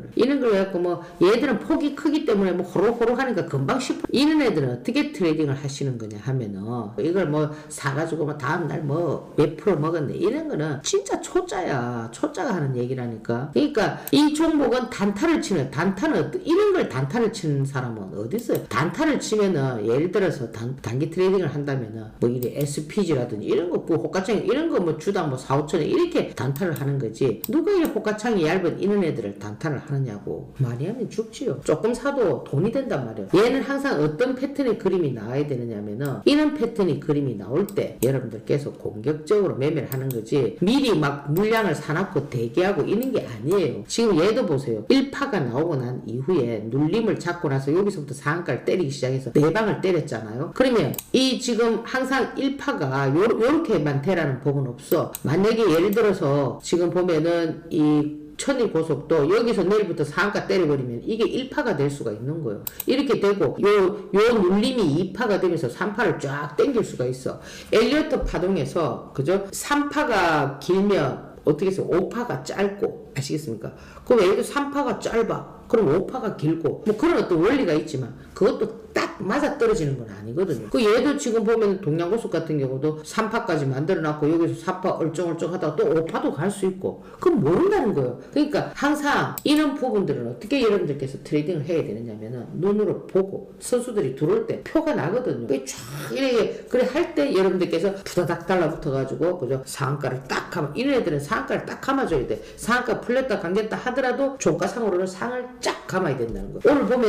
거를. 이런 걸 갖고 뭐 얘들은 폭이 크기 때문에 뭐 호로호로 하니까 금방 싶어. 이런 애들은 어떻게 트레이딩을 하시는 거냐 하면은 이걸 뭐 사가지고 뭐 다음 날 뭐 몇 프로 먹었네. 이런 거는 진짜 초짜야. 초짜가 하는 얘기라니까. 그러니까 이 종목은 단타를 치는 단타는 이런 걸 단타를 치는 사람은 어디 있어요? 단타를 치면은 예를 들어서 단, 단기 트레이딩을 한다면은 뭐 이래 SPG라든지 이런 거, 뭐 호가창 이런 거 뭐 주당 뭐 4, 5천 원 이렇게 단타를 하는 거지. 누가 이 호가창이 얇은 이런 애들을 단타를 하느냐고. 많이 하면 죽지요. 조금 사도 돈이 된단 말이에요. 얘는 항상 어떤 패턴의 그림이 나와야 되느냐면은 이런 패턴의 그림이 나올 때 여러분들께서 공격적으로 매매를 하는 거지. 미리 막 물량을 사놓고 대기하고 이런 게 아니에요. 지금 얘도 보세요. 1파가 나오고 난 이후에 눌림을 잡고 나서 여기서부터 상한가를 때리기 시작해서 네 방을 때렸잖아요. 그러면 이 지금 항상 1파가 요, 요렇게만 되라는 법은 없어. 만약에 예를 들어서 지금 보면은 이 천일 고속도 여기서 내일부터 상한가 때려버리면 이게 1파가 될 수가 있는 거예요. 이렇게 되고 요, 요 눌림이 2파가 되면서 3파를 쫙 당길 수가 있어. 엘리어트 파동에서 그죠? 3파가 길면 어떻게 해서 5파가 짧고 아시겠습니까? 그럼 예를 들어 3파가 짧아. 그럼 5파가 길고 뭐 그런 어떤 원리가 있지만 그것도 딱 맞아 떨어지는 건 아니거든요. 그 얘도 지금 보면 동양고속 같은 경우도 3파까지 만들어 놨고 여기서 4파 얼쩡얼쩡 하다가 또 5파도 갈 수 있고 그건 모른다는 거예요. 그러니까 항상 이런 부분들은 어떻게 여러분들께서 트레이딩을 해야 되느냐면은 눈으로 보고 선수들이 들어올 때 표가 나거든요. 쫙 이렇게 그래 할 때 여러분들께서 부다닥 달라붙어 가지고 그죠 상한가를 딱 감아 이런 애들은 상한가를 딱 감아줘야 돼. 상한가 풀렸다 감겼다 하더라도 종가상으로는 상을 쫙 감아야 된다는 거. 오늘 보면